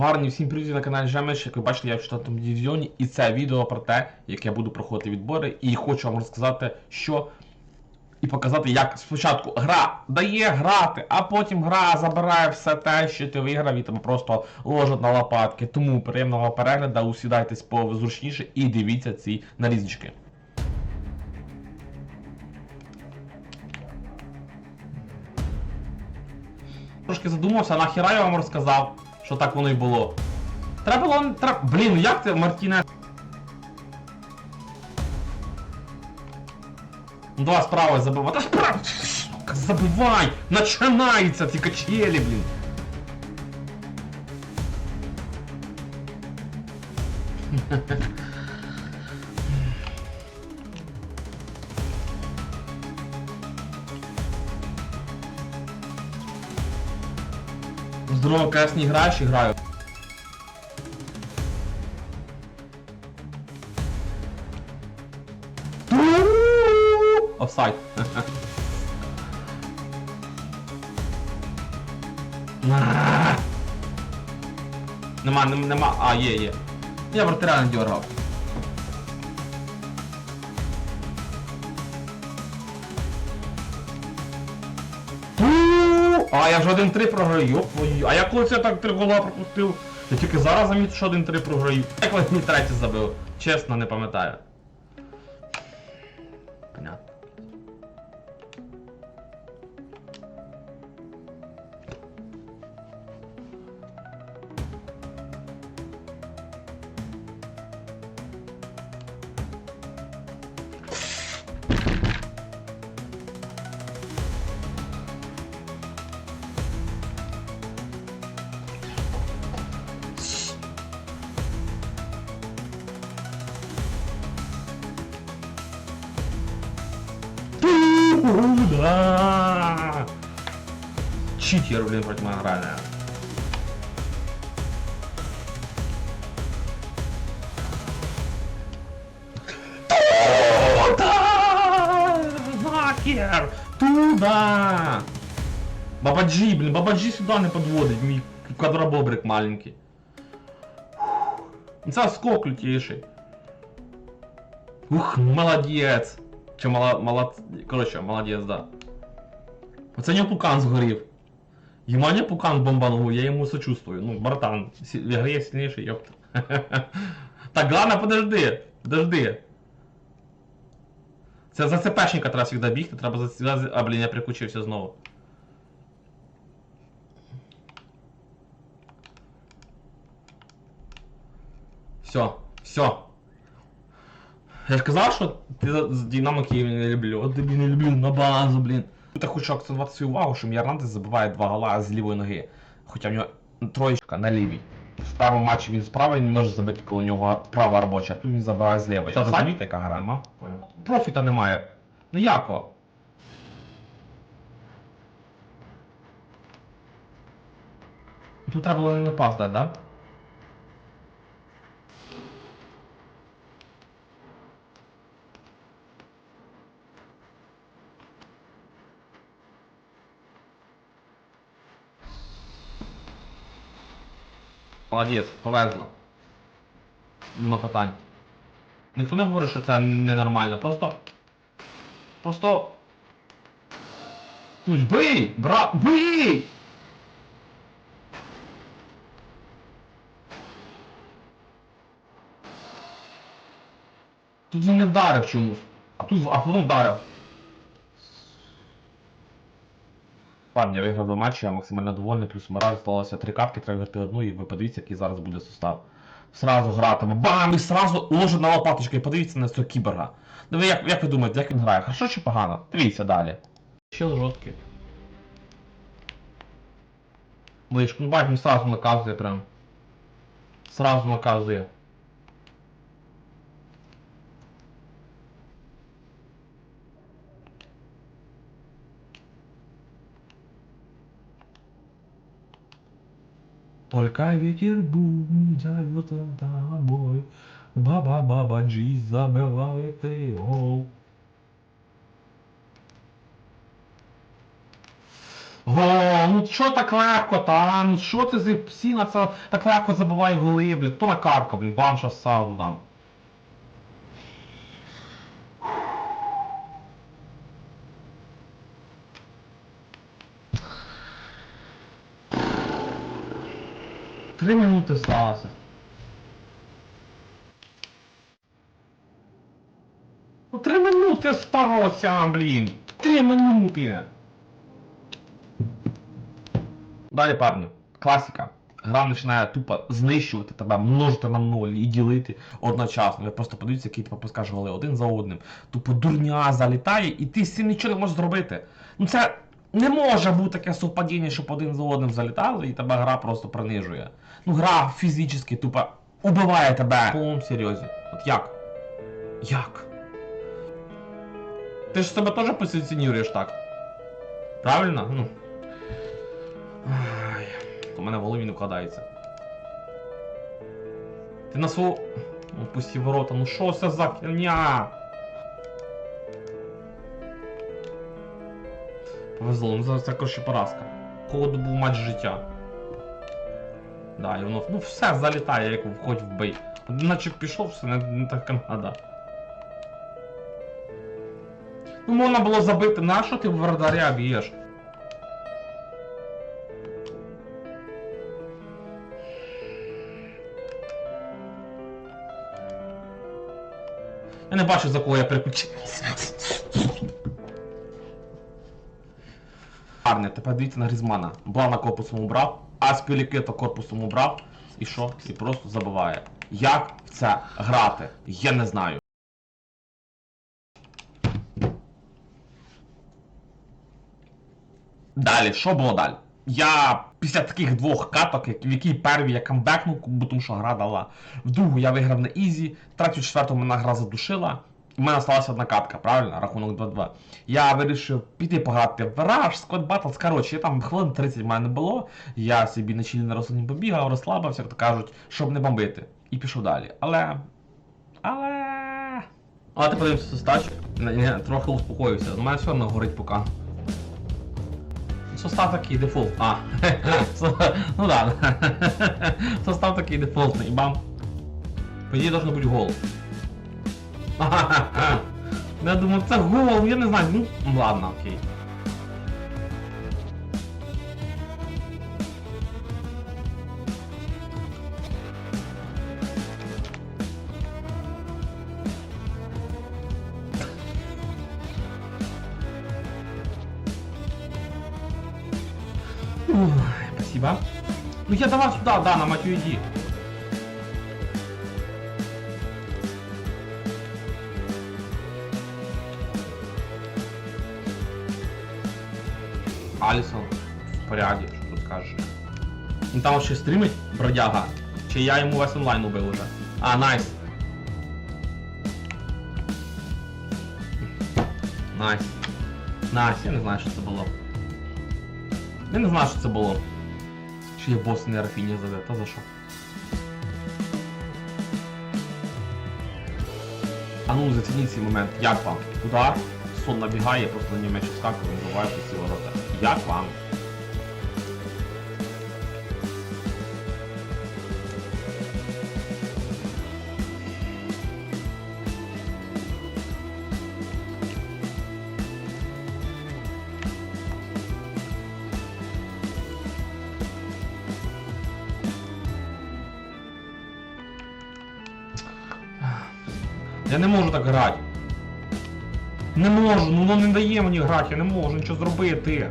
Гарні всім привіт на каналі Жемеш, як ви бачите, я в 4 дивізіоні, і це відео про те, як я буду проходити відбори, і хочу вам розказати, що і показати, як спочатку гра дає грати, а потім гра забирає все те, що ти виграв, і тебе просто ложать на лопатки. Тому приємного перегляду, усідайтесь позручніше і дивіться ці нарізочки. Трошки задумався, нахіра я вам розказав, що так воно і було. Треба було. Треба... Блін, ну як ти, Мартіне. Ну давай справа забивай. Та справа! Забивай! Начинаються ці качелі, блін. Здорово, КС не граю. Офсайд. Нема, нема. А, є, є. Я вратаря не дергав. А, я вже 1-3 програю, йоп твою. А я коли це так три гола пропустив? Я тільки зараз замітив, що 1-3 програю. Як вони мені третій забив? Чесно, не пам'ятаю. Понятно. Да! Читер, блин, против играли. Туда! Нахер! Туда! Бабаджи, блин, бабаджи сюда не подводить, мій квадробобрик маленький. Це скок лютіший. Ух, молодець. Чи мала, мала... Коротше, молодець, да. Оце не пукан згорів. Єманя пукан бомбанув, я йому сочувствую. Ну, братан, в ігрі сильніший, ёпта. Так, ладно, подожди, подожди. Це за ЦПшника треба завжди бігти, треба за- А, блін, я прикучився знову. Все, все. Я ж казав, що ти з Динамо Київ не люблю. От тобі не люблю на базу, блін. Тут я хочу акцентувати свою увагу, що Мірландес забиває два гола з лівої ноги. Хоча в нього троєчка на лівій. В першому матчі він з правої не може забити, коли у нього права робоча, тут він забиває з лівої. Що, розумієте, яка гра? Ма? Профіта немає. Ніякого. Тут треба було не напас дати, да? Молодець, повезло. Нема питань. Ніхто не говорить, що це ненормально, просто. Просто. Ну бий! Брат! Бий! Тут він не вдарив чомусь. А тут а потім вдарив. Ладно, я виграв два матчі, я максимально довольний, плюс мораль сталося три картки, треба виграти одну, і ви подивіться, який зараз буде состав. Сразу гратиме, бам! І сразу ложить на лопаточку, і подивіться на цього кіберга. Ну ви як, як ви думаєте, як він грає? Хорошо чи погано? Дивіться далі. Ще жорсткий. Вишку, ну він сразу наказує прям. Сразу наказує. Только ветер зовет домой. Баба баба джи и ол. О, ну що так легко, та? Ну що ти за псіна це так легко забиває голи, То Хто накаркав, блін, банша саду там. Три минути сталося. Ну три минути сталося, блін. Три минути. Далі, парні, класика. Гра починає тупо знищувати тебе, множити на ноль і ділити одночасно. Ви просто подивіться, який ти пропускаєш голи один за одним. Тупо дурня залітає, і ти з цим нічого не можеш зробити. Ну це не може бути таке совпадіння, щоб один за одним залітали, і тебе гра просто принижує. Ну гра фізично тупо убиває тебе. Повному серйозі. От як? Як? Ти ж себе теж позиціонуєш так? Правильно? Ну. Ай, у мене в голові не вкладається. Ти на свого... Ну, пусті ворота, ну що це за херня? Повезло, ну зараз це коротше поразка. Кого був матч життя. Да, і воно ну, все залітає, як входь в бей. Наче пішов, все не, не так надо. Ну можна було забити, на що ти вратаря б'єш? Я не бачу, за кого я переключився. Гарне, тепер дивіться на Грізмана. Блана корпусом убрав, а Спілікета корпусом убрав. І що? І просто забиває. Як в це грати? Я не знаю. Далі, що було далі? Я після таких двох каток, в якій первій я камбекнув, тому що гра дала. В другу я виграв на Ізі, третю, четверту мене гра задушила. У мене залишилася одна катка, правильно? Рахунок 2-2. Я вирішив піти пограти в Rush, Squad Battles. Коротше, там хвилин 30 в мене не було. Я собі на чилі на розсудні побігав, розслабився, як то кажуть, щоб не бомбити. І пішов далі. Але. Але. Але ти подивився состачу. Трохи успокоївся. У мене все одно горить поки. Состав такий дефолт. А. ну да. Состав такий дефолтний. Бам. По ідеї бути гол. Я думаю, це гол, я не знаю. Ну, ладно, окей. Ой, спасибо. Ну я давай сюда, да, на матью иди. Алісон в поряді, що тут скажеш. Він там ще стрімить, бродяга. Чи я йому весь онлайн убив уже? А, найс. Найс. Найс, я не знаю, що це було. Я не знаю, що це було. Чи є бос не Рафіні заде, та за що? А ну зацініть цей момент. Як вам? Удар, сон набігає, просто на нього м'яч вскакує, вбиває всі ворота. Як? Я не можу так грати. Не можу, ну не дає мені грати, я не можу нічого зробити.